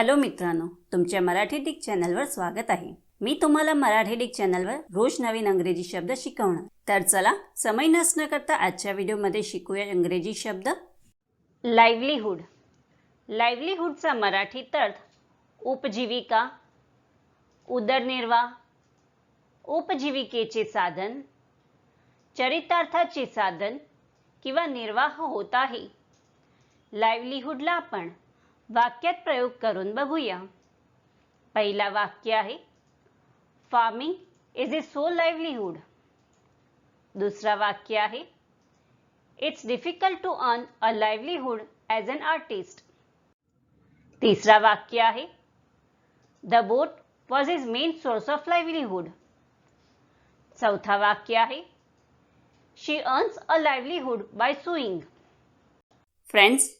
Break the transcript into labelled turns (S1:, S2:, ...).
S1: Hello मित्रांनो तुमच्या Marathi Dick चॅनलवर स्वागत आहे. मी तुम्हाला मराठी डिक चॅनलवर रोज नवीन अंग्रेजी शब्द शिकवणार. तर चला समय नसणं करता आजच्या व्हिडिओमध्ये शिकूया इंग्रजी शब्द. लाईव्हलीहूड लाईव्हलीहूडचा मराठीत अर्थ उपजीविका उदरनिर्वाह उपजीविकेचे साधन चरितार्थाचे साधन किंवा निर्वाह होत आहे. लाईव्हलीहूडला आपण वाक्यात प्रयोग करून बघूया. पहिला वाक्य आहे farming is a so livelihood दुसरा वाक्य आहे it's difficult to earn a livelihood as an artist तिसरा वाक्य आहे the boat was is main source of livelihood चौथा वाक्य आहे she earns a livelihood by sewing friends